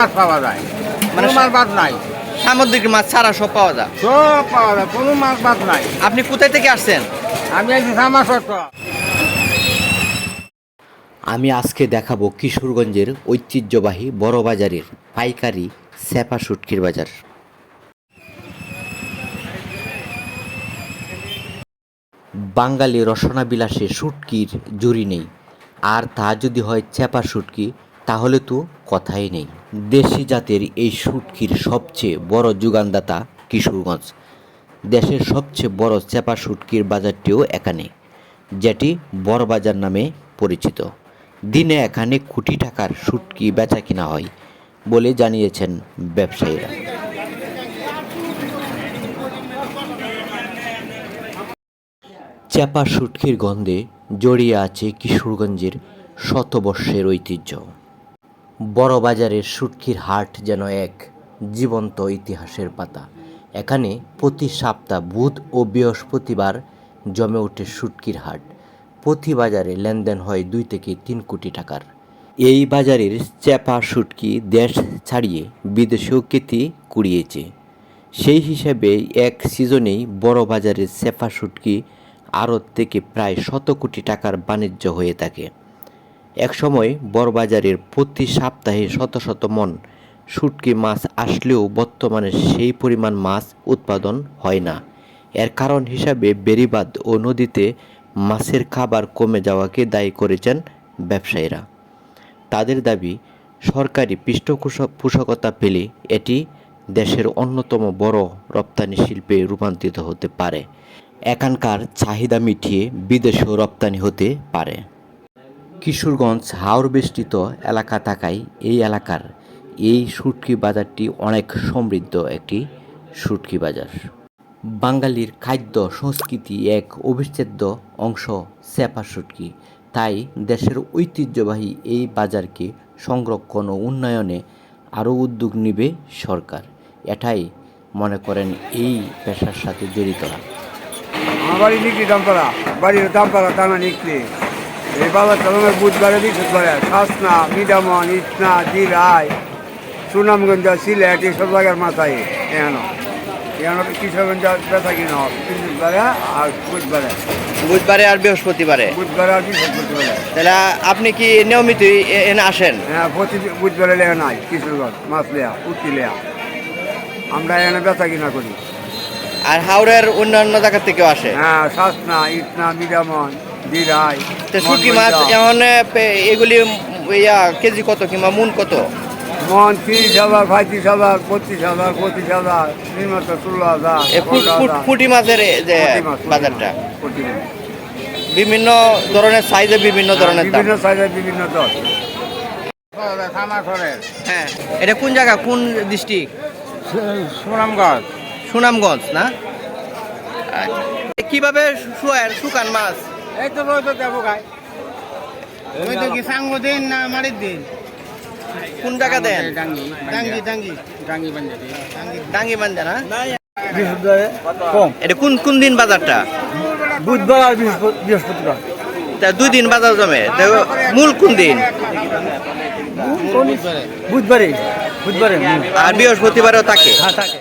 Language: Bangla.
মাছ পাওয়া যায়। মানে কোনো মাছ বাদ নাই। সামুদ্রিক মাছ ছাড়া সব পাওয়া যায়? সব পাওয়া যায় কোনো মাছ বাদ নাই। আপনি কোথায় থেকে আসছেন? আমি সামা আমি আজকে দেখাবো কিশোরগঞ্জের ঐতিহ্যবাহী বড় বাজারের পাইকারি স্যাপা শুটকির বাজার। বাঙালি রসনা বিলাসে শুটকির জুড়ি নেই। আর তা যদি হয় চেপা শুটকি তাহলে তো কথাই নেই। দেশি জাতের এই শুটকির সবচেয়ে বড় যোগানদাতা কিশোরগঞ্জ। দেশের সবচেয়ে বড় চেপা শুটকির বাজারটিও এখানে, যেটি বড় বাজার নামে পরিচিত। দিনে এখানে কোটি টাকার শুটকি বেচা কিনা হয় বলে জানিয়েছেন ব্যবসায়ীরা। চাপা শুটকির গন্ধে জড়িয়ে আছে কিশোরগঞ্জের শতবর্ষের ঐতিহ্য। বড় বাজারের শুটকির হাট যেন এক জীবন্ত ইতিহাসের পাতা। এখানে প্রতি সপ্তাহ বুধ ও বৃহস্পতিবার জমে ওঠে শুটকির হাট। প্রতি বাজারে লেনদেন হয় দুই থেকে তিন কোটি টাকার। এই বাজারের চেপা শুটকি দেশ ছাড়িয়ে বিদেশেও খ্যাতি কুড়িয়েছে। সেই হিসাবে এক সিজনেই বড় বাজারের চেপা শুটকি আড়ত থেকে প্রায় শত কোটি টাকার বাণিজ্য হয়ে থাকে। একসময় বড়বাজারের প্রতি সপ্তাহে শত শত মন শুটকি মাছ আসলেও বর্তমানে সেই পরিমাণ মাছ উৎপাদন হয় না। এর কারণ হিসাবে বেড়িবাঁধ ও নদীতে মাছের খাবার কমে যাওয়াকে দায়ী করেছেন ব্যবসায়ীরা। তাদের দাবি, সরকারি পৃষ্ঠপোষকতা পেলে এটি দেশের অন্যতম বড় রপ্তানি শিল্পে রূপান্তরিত হতে পারে। এখানকার চাহিদা মিটিয়ে বিদেশেও রপ্তানি হতে পারে। কিশোরগঞ্জ হাওর বেষ্টিত এলাকা থাকায় এই এলাকার এই শুটকি বাজারটি অনেক সমৃদ্ধ একটি শুটকি বাজার। বাঙালির খাদ্য সংস্কৃতি এক অবিচ্ছেদ্য অংশ স্যাপা শুটকি। তাই দেশের ঐতিহ্যবাহী এই বাজারকে সংরক্ষণ ও উন্নয়নে আরও উদ্যোগ নিবে সরকার। এটাই মনে করেন এই পেশার সাথে জড়িতরা বাড়ি নিকলি দামপাড়া বাড়ির দামপাড়া নিকলি। বাজার চালানোর বুধবারে বৃহস্পতিবারে। সাসনা মিডামন ইটনা জিরাই সুনামগঞ্জ সিলেট এইসব জায়গার মাথায়। এখানো এখানো কিশোরগঞ্জ বেচা কিনা বুধবারে আর বুধবারে। বুধবারে আর বৃহস্পতিবারে? বুধবারে আর বৃহস্পতিবারে। তাহলে আপনি কি নিয়মিত এনে আসেন? হ্যাঁ প্রতি বুধবারে লেয়া নাই কিশোরগঞ্জ মাছ লেয়া উঠি লেয়া আমরা এখানে বেচা কিনা করি? আর হাওড়ের অন্যান্য জায়গা থেকেও আসে? হ্যাঁ সাসনা ইটনা মিডামন তো মাছ। এগুলি ইয়া কেজি কত কিংবা মুন কত? মন তিরিশ হাজার পঁয়ত্রিশ হাজার পঁচিশ হাজার পঁচিশ হাজার নির্মাত ষোলো হাজার মাছের যে বাজারটা। বিভিন্ন ধরনের সাইজে বিভিন্ন ধরনের বিভিন্ন দর হ্যাঁ এটা কোন জায়গা কোন ডিস্ট্রিক্ট? সুনামগঞ্জ। সুনামগঞ্জ না? আচ্ছা। কীভাবে শুকান মাছ? এই তো রোজ দেবো গাই ওই তো কি সাঙ্গ দিন না মারির দিন? কোন জায়গা দেন? ডাঙ্গি ডাঙ্গি। ডাঙ্গি ডাঙ্গি। ডাঙ্গি বান্ধা কম। এটা কোন কোন দিন বাজারটা? বুধবার আর বৃহস্পতিবার। তা দুই দিন বাজার জমে। তা মূল কোন দিন? বুধবারে বুধবারে আর বৃহস্পতিবারেও থাকে? হ্যাঁ থাকে।